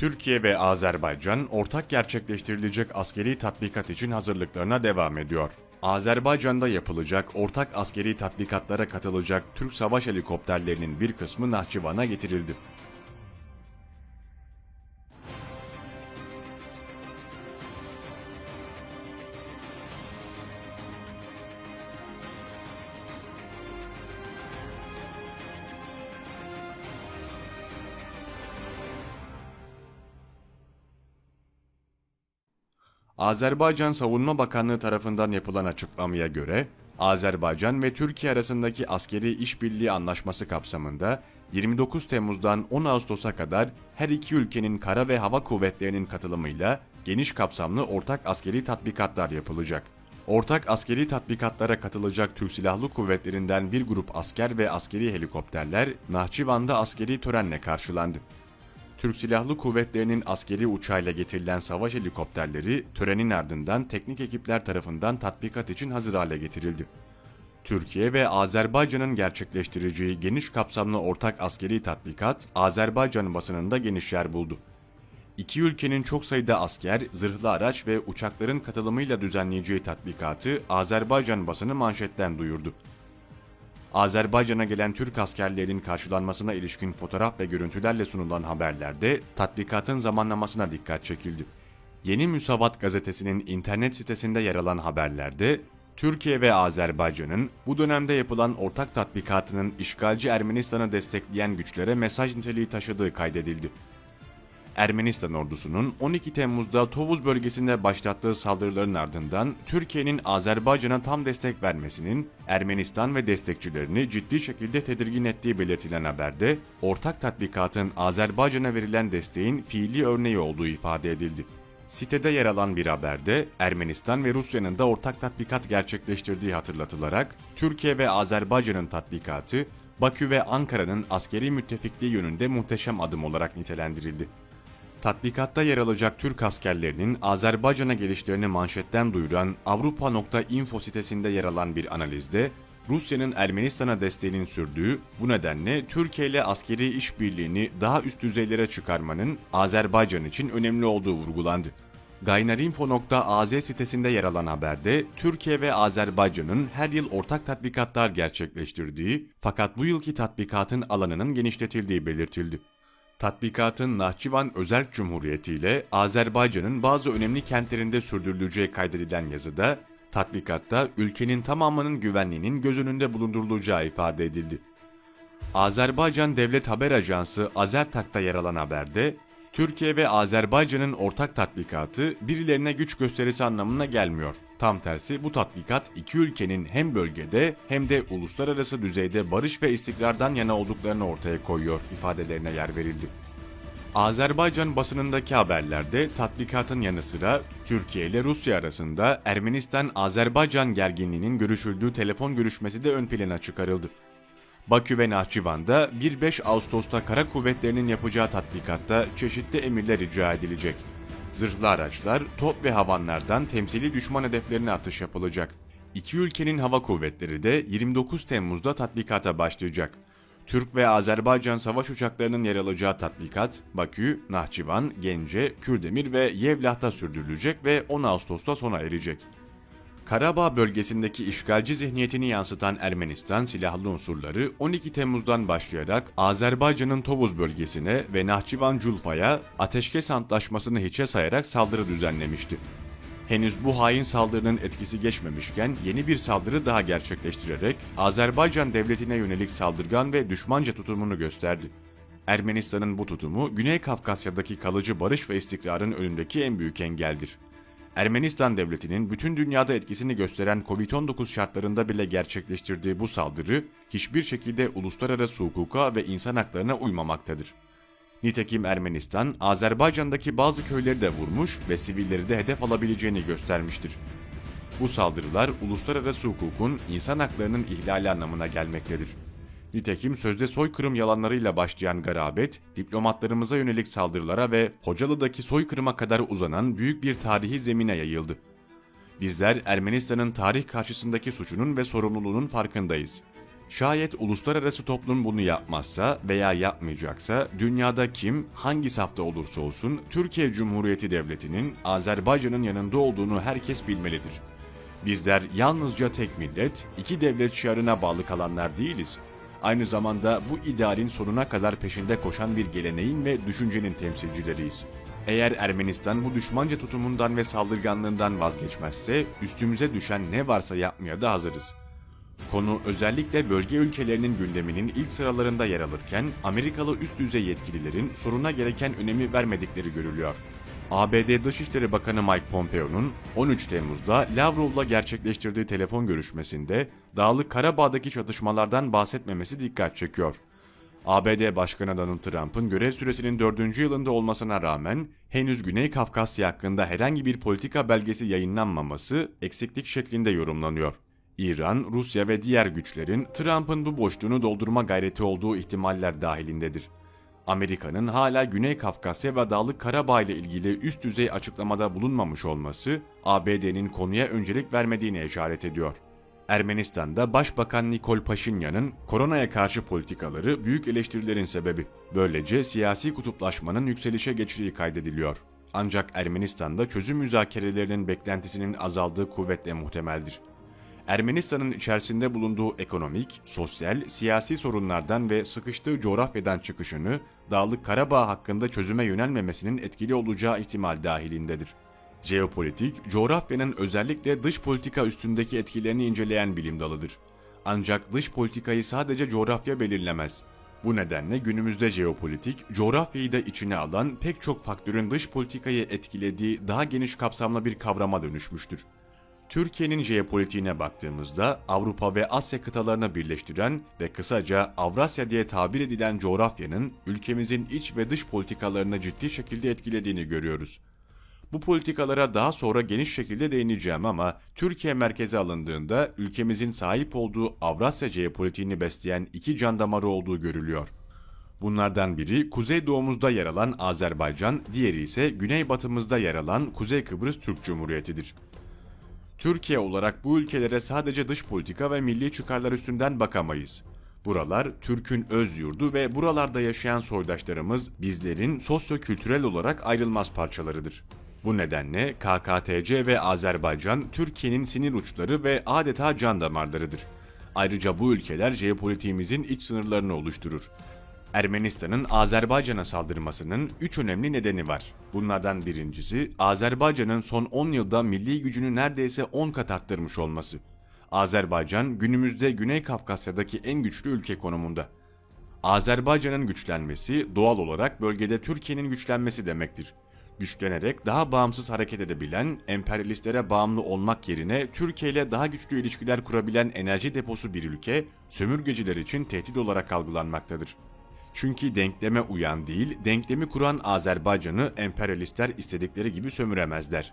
Türkiye ve Azerbaycan ortak gerçekleştirilecek askeri tatbikat için hazırlıklarına devam ediyor. Azerbaycan'da yapılacak ortak askeri tatbikatlara katılacak Türk savaş helikopterlerinin bir kısmı Nahçıvan'a getirildi. Azerbaycan Savunma Bakanlığı tarafından yapılan açıklamaya göre, Azerbaycan ve Türkiye arasındaki askeri işbirliği anlaşması kapsamında 29 Temmuz'dan 10 Ağustos'a kadar her iki ülkenin kara ve hava kuvvetlerinin katılımıyla geniş kapsamlı ortak askeri tatbikatlar yapılacak. Ortak askeri tatbikatlara katılacak Türk Silahlı Kuvvetlerinden bir grup asker ve askeri helikopterler Nahçıvan'da askeri törenle karşılandı. Türk Silahlı Kuvvetleri'nin askeri uçağıyla getirilen savaş helikopterleri törenin ardından teknik ekipler tarafından tatbikat için hazır hale getirildi. Türkiye ve Azerbaycan'ın gerçekleştireceği geniş kapsamlı ortak askeri tatbikat Azerbaycan basınında geniş yer buldu. İki ülkenin çok sayıda asker, zırhlı araç ve uçakların katılımıyla düzenleyeceği tatbikatı Azerbaycan basını manşetten duyurdu. Azerbaycan'a gelen Türk askerlerinin karşılanmasına ilişkin fotoğraf ve görüntülerle sunulan haberlerde tatbikatın zamanlamasına dikkat çekildi. Yeni Müsavat gazetesinin internet sitesinde yer alan haberlerde Türkiye ve Azerbaycan'ın bu dönemde yapılan ortak tatbikatının işgalci Ermenistan'ı destekleyen güçlere mesaj niteliği taşıdığı kaydedildi. Ermenistan ordusunun 12 Temmuz'da Tovuz bölgesinde başlattığı saldırıların ardından Türkiye'nin Azerbaycan'a tam destek vermesinin Ermenistan ve destekçilerini ciddi şekilde tedirgin ettiği belirtilen haberde ortak tatbikatın Azerbaycan'a verilen desteğin fiili örneği olduğu ifade edildi. Sitede yer alan bir haberde Ermenistan ve Rusya'nın da ortak tatbikat gerçekleştirdiği hatırlatılarak Türkiye ve Azerbaycan'ın tatbikatı Bakü ve Ankara'nın askeri müttefikliği yönünde muhteşem adım olarak nitelendirildi. Tatbikatta yer alacak Türk askerlerinin Azerbaycan'a gelişlerini manşetten duyuran Avrupa.info sitesinde yer alan bir analizde Rusya'nın Ermenistan'a desteğinin sürdüğü bu nedenle Türkiye ile askeri işbirliğini daha üst düzeylere çıkarmanın Azerbaycan için önemli olduğu vurgulandı. Gaynarinfo.az sitesinde yer alan haberde Türkiye ve Azerbaycan'ın her yıl ortak tatbikatlar gerçekleştirdiği fakat bu yılki tatbikatın alanının genişletildiği belirtildi. Tatbikatın Nahçıvan Özerk Cumhuriyeti ile Azerbaycan'ın bazı önemli kentlerinde sürdürüleceği kaydedilen yazıda, tatbikatta ülkenin tamamının güvenliğinin göz önünde bulundurulacağı ifade edildi. Azerbaycan Devlet Haber Ajansı Azertak'ta yer alan haberde, Türkiye ve Azerbaycan'ın ortak tatbikatı birilerine güç gösterisi anlamına gelmiyor. Tam tersi bu tatbikat iki ülkenin hem bölgede hem de uluslararası düzeyde barış ve istikrardan yana olduklarını ortaya koyuyor ifadelerine yer verildi. Azerbaycan basınındaki haberlerde tatbikatın yanı sıra Türkiye ile Rusya arasında Ermenistan-Azerbaycan gerginliğinin görüşüldüğü telefon görüşmesi de ön plana çıkarıldı. Bakü ve Nahçıvan'da 1-5 Ağustos'ta kara kuvvetlerinin yapacağı tatbikatta çeşitli emirler icra edilecek. Zırhlı araçlar, top ve havanlardan temsili düşman hedeflerine atış yapılacak. İki ülkenin hava kuvvetleri de 29 Temmuz'da tatbikata başlayacak. Türk ve Azerbaycan savaş uçaklarının yer alacağı tatbikat, Bakü, Nahçıvan, Gence, Kürdemir ve Yevlah'ta sürdürülecek ve 10 Ağustos'ta sona erecek. Karabağ bölgesindeki işgalci zihniyetini yansıtan Ermenistan silahlı unsurları 12 Temmuz'dan başlayarak Azerbaycan'ın Tovuz bölgesine ve Nahçıvan Culfa'ya ateşkes antlaşmasını hiçe sayarak saldırı düzenlemişti. Henüz bu hain saldırının etkisi geçmemişken yeni bir saldırı daha gerçekleştirerek Azerbaycan devletine yönelik saldırgan ve düşmanca tutumunu gösterdi. Ermenistan'ın bu tutumu Güney Kafkasya'daki kalıcı barış ve istikrarın önündeki en büyük engeldir. Ermenistan devletinin bütün dünyada etkisini gösteren Covid-19 şartlarında bile gerçekleştirdiği bu saldırı hiçbir şekilde uluslararası hukuka ve insan haklarına uymamaktadır. Nitekim Ermenistan, Azerbaycan'daki bazı köyleri de vurmuş ve sivilleri de hedef alabileceğini göstermiştir. Bu saldırılar uluslararası hukukun insan haklarının ihlali anlamına gelmektedir. Nitekim sözde soykırım yalanlarıyla başlayan garabet, diplomatlarımıza yönelik saldırılara ve Hocalı'daki soykırıma kadar uzanan büyük bir tarihi zemine yayıldı. Bizler Ermenistan'ın tarih karşısındaki suçunun ve sorumluluğunun farkındayız. Şayet uluslararası toplum bunu yapmazsa veya yapmayacaksa dünyada kim hangi safta olursa olsun Türkiye Cumhuriyeti Devleti'nin Azerbaycan'ın yanında olduğunu herkes bilmelidir. Bizler yalnızca tek millet, iki devlet şiarına bağlı kalanlar değiliz. Aynı zamanda bu idealin sonuna kadar peşinde koşan bir geleneğin ve düşüncenin temsilcileriyiz. Eğer Ermenistan bu düşmanca tutumundan ve saldırganlığından vazgeçmezse üstümüze düşen ne varsa yapmaya da hazırız. Konu özellikle bölge ülkelerinin gündeminin ilk sıralarında yer alırken Amerikalı üst düzey yetkililerin soruna gereken önemi vermedikleri görülüyor. ABD Dışişleri Bakanı Mike Pompeo'nun 13 Temmuz'da Lavrov'la gerçekleştirdiği telefon görüşmesinde Dağlık Karabağ'daki çatışmalardan bahsetmemesi dikkat çekiyor. ABD Başkanı Donald Trump'ın görev süresinin 4. yılında olmasına rağmen henüz Güney Kafkasya hakkında herhangi bir politika belgesi yayınlanmaması eksiklik şeklinde yorumlanıyor. İran, Rusya ve diğer güçlerin Trump'ın bu boşluğunu doldurma gayreti olduğu ihtimaller dahilindedir. Amerika'nın hala Güney Kafkasya ve Dağlık Karabağ ile ilgili üst düzey açıklamada bulunmamış olması ABD'nin konuya öncelik vermediğine işaret ediyor. Ermenistan'da Başbakan Nikol Paşinyan'ın koronaya karşı politikaları büyük eleştirilerin sebebi. Böylece siyasi kutuplaşmanın yükselişe geçtiği kaydediliyor. Ancak Ermenistan'da çözüm müzakerelerinin beklentisinin azaldığı kuvvetle muhtemeldir. Ermenistan'ın içerisinde bulunduğu ekonomik, sosyal, siyasi sorunlardan ve sıkıştığı coğrafyadan çıkışını Dağlık Karabağ hakkında çözüme yönelmemesinin etkili olacağı ihtimal dahilindedir. Jeopolitik, coğrafyanın özellikle dış politika üstündeki etkilerini inceleyen bilim dalıdır. Ancak dış politikayı sadece coğrafya belirlemez. Bu nedenle günümüzde jeopolitik, coğrafyayı da içine alan pek çok faktörün dış politikayı etkilediği daha geniş kapsamlı bir kavrama dönüşmüştür. Türkiye'nin jeopolitiğine baktığımızda Avrupa ve Asya kıtalarını birleştiren ve kısaca Avrasya diye tabir edilen coğrafyanın ülkemizin iç ve dış politikalarını ciddi şekilde etkilediğini görüyoruz. Bu politikalara daha sonra geniş şekilde değineceğim ama Türkiye merkeze alındığında ülkemizin sahip olduğu Avrasya jeopolitiğini besleyen iki can damarı olduğu görülüyor. Bunlardan biri kuzeydoğumuzda yer alan Azerbaycan, diğeri ise güneybatımızda yer alan Kuzey Kıbrıs Türk Cumhuriyeti'dir. Türkiye olarak bu ülkelere sadece dış politika ve milli çıkarlar üstünden bakamayız. Buralar Türk'ün öz yurdu ve buralarda yaşayan soydaşlarımız bizlerin sosyo-kültürel olarak ayrılmaz parçalarıdır. Bu nedenle KKTC ve Azerbaycan Türkiye'nin sinir uçları ve adeta can damarlarıdır. Ayrıca bu ülkeler jeopolitiğimizin iç sınırlarını oluşturur. Ermenistan'ın Azerbaycan'a saldırmasının 3 önemli nedeni var. Bunlardan birincisi Azerbaycan'ın son 10 yılda milli gücünü neredeyse 10 kat arttırmış olması. Azerbaycan günümüzde Güney Kafkasya'daki en güçlü ülke konumunda. Azerbaycan'ın güçlenmesi doğal olarak bölgede Türkiye'nin güçlenmesi demektir. Güçlenerek daha bağımsız hareket edebilen, emperyalistlere bağımlı olmak yerine Türkiye ile daha güçlü ilişkiler kurabilen enerji deposu bir ülke, sömürgeciler için tehdit olarak algılanmaktadır. Çünkü denkleme uyan değil, denklemi kuran Azerbaycan'ı emperyalistler istedikleri gibi sömüremezler.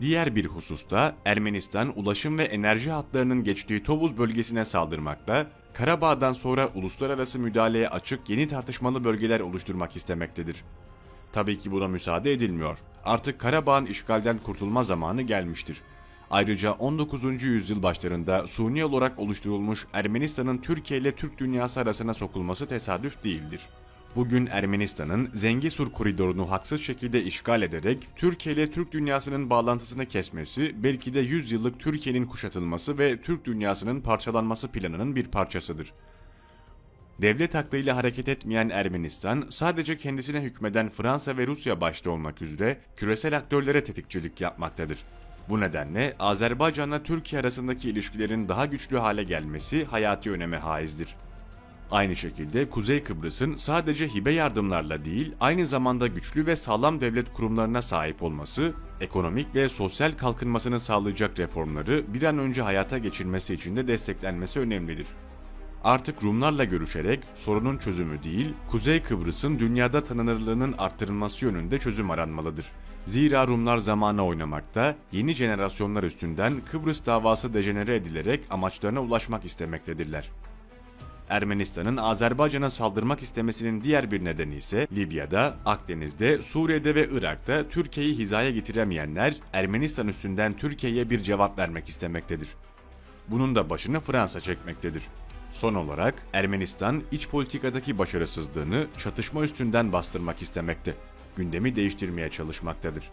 Diğer bir hususta Ermenistan ulaşım ve enerji hatlarının geçtiği Tovuz bölgesine saldırmakta, Karabağ'dan sonra uluslararası müdahaleye açık yeni tartışmalı bölgeler oluşturmak istemektedir. Tabii ki buna müsaade edilmiyor. Artık Karabağ'ın işgalden kurtulma zamanı gelmiştir. Ayrıca 19. yüzyıl başlarında suni olarak oluşturulmuş Ermenistan'ın Türkiye ile Türk dünyası arasına sokulması tesadüf değildir. Bugün Ermenistan'ın Zengisur koridorunu haksız şekilde işgal ederek Türkiye ile Türk dünyasının bağlantısını kesmesi belki de 100 yıllık Türkiye'nin kuşatılması ve Türk dünyasının parçalanması planının bir parçasıdır. Devlet aklıyla hareket etmeyen Ermenistan, sadece kendisine hükmeden Fransa ve Rusya başta olmak üzere küresel aktörlere tetikçilik yapmaktadır. Bu nedenle Azerbaycan'la Türkiye arasındaki ilişkilerin daha güçlü hale gelmesi hayati öneme haizdir. Aynı şekilde Kuzey Kıbrıs'ın sadece hibe yardımlarla değil, aynı zamanda güçlü ve sağlam devlet kurumlarına sahip olması, ekonomik ve sosyal kalkınmasını sağlayacak reformları bir an önce hayata geçirmesi için de desteklenmesi önemlidir. Artık Rumlarla görüşerek sorunun çözümü değil, Kuzey Kıbrıs'ın dünyada tanınırlığının arttırılması yönünde çözüm aranmalıdır. Zira Rumlar zamana oynamakta, yeni jenerasyonlar üstünden Kıbrıs davası dejenere edilerek amaçlarına ulaşmak istemektedirler. Ermenistan'ın Azerbaycan'a saldırmak istemesinin diğer bir nedeni ise Libya'da, Akdeniz'de, Suriye'de ve Irak'ta Türkiye'yi hizaya getiremeyenler Ermenistan üstünden Türkiye'ye bir cevap vermek istemektedir. Bunun da başını Fransa çekmektedir. Son olarak Ermenistan iç politikadaki başarısızlığını çatışma üstünden bastırmak istemekte. Gündemi değiştirmeye çalışmaktadır.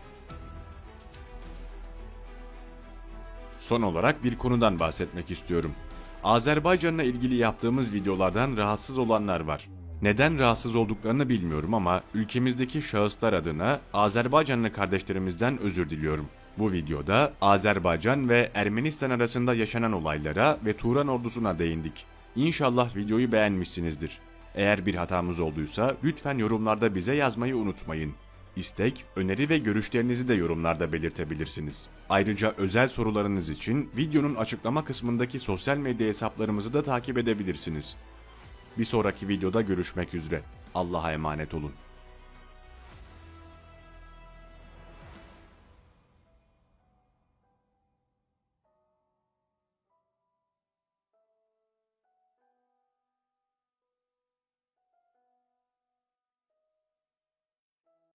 Son olarak bir konudan bahsetmek istiyorum. Azerbaycan'la ilgili yaptığımız videolardan rahatsız olanlar var. Neden rahatsız olduklarını bilmiyorum ama ülkemizdeki şahıslar adına Azerbaycanlı kardeşlerimizden özür diliyorum. Bu videoda Azerbaycan ve Ermenistan arasında yaşanan olaylara ve Turan ordusuna değindik. İnşallah videoyu beğenmişsinizdir. Eğer bir hatamız olduysa lütfen yorumlarda bize yazmayı unutmayın. İstek, öneri ve görüşlerinizi de yorumlarda belirtebilirsiniz. Ayrıca özel sorularınız için videonun açıklama kısmındaki sosyal medya hesaplarımızı da takip edebilirsiniz. Bir sonraki videoda görüşmek üzere. Allah'a emanet olun.